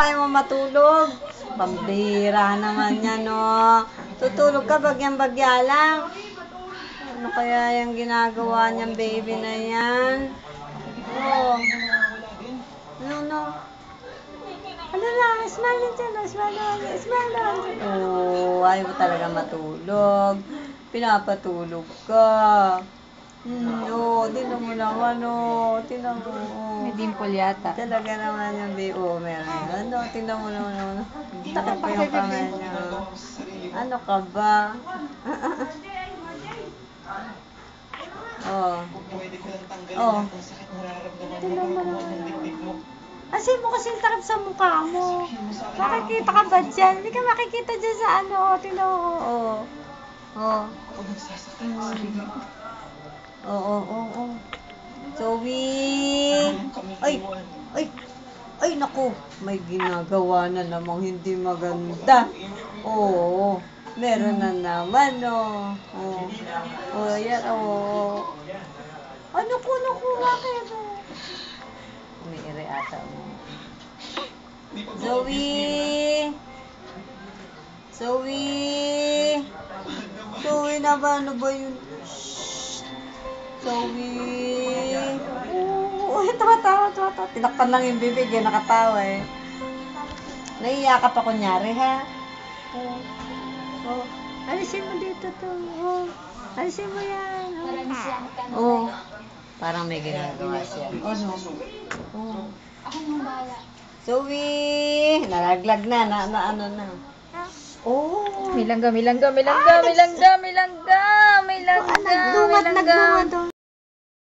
Ayaw mo matulog. Pambira naman yan, no. Tutulog ka, bagyang-bagya lang. Ano kaya yung ginagawa niyang baby na yan? Oh. No, no. Ano na, smile lang dyan, smile lang, smile lang. Oh, ayaw mo talaga matulog. Pinapatulog ka. Hmm, tinan mo naman, oh. Tinan mo, oh. May dimple yata. Talaga naman yung baby. Oo, meron. Ano, tingnan mo naman naman. Takot pa yung kamay niya. Ano ka ba? oh. Oh. Tingnan mo naman. Asin mo kasi yung takip sa mukha mo. Makikita ka ba dyan? Hindi ka makikita dyan sa ano. Tingnan mo. Oh. Oh. Oo, oo, oo. Zoe! Ay! Ay! Ay, naku! May ginagawa na namang hindi maganda. Oo. Meron na naman, oh. Oh. Oh, yan, oh. Ano ko, naku, bakit? Oh. Umiiri ata mo. Zoe! Zoe! Zoe na ba? Ano ba yun? Shh! Zoe! Oo, oh, tawa-tawa, tawa-tawa. Tinakpan lang yung bibig eh, nakatawa eh. Naiiyakap pa kunyari, ha? Oo. Oh. Alisin mo dito to. Oh. Alisin mo yan. Oh. oh. Parang may ginagawa siya. Oh, no. Oh. Ako nang bahala. Zoe! Nalaglag na, na, na ano na. Oh! Milangga, milangga, milangga, milangga, milangga, milangga, Nagdumat, milangga. nagdumat daw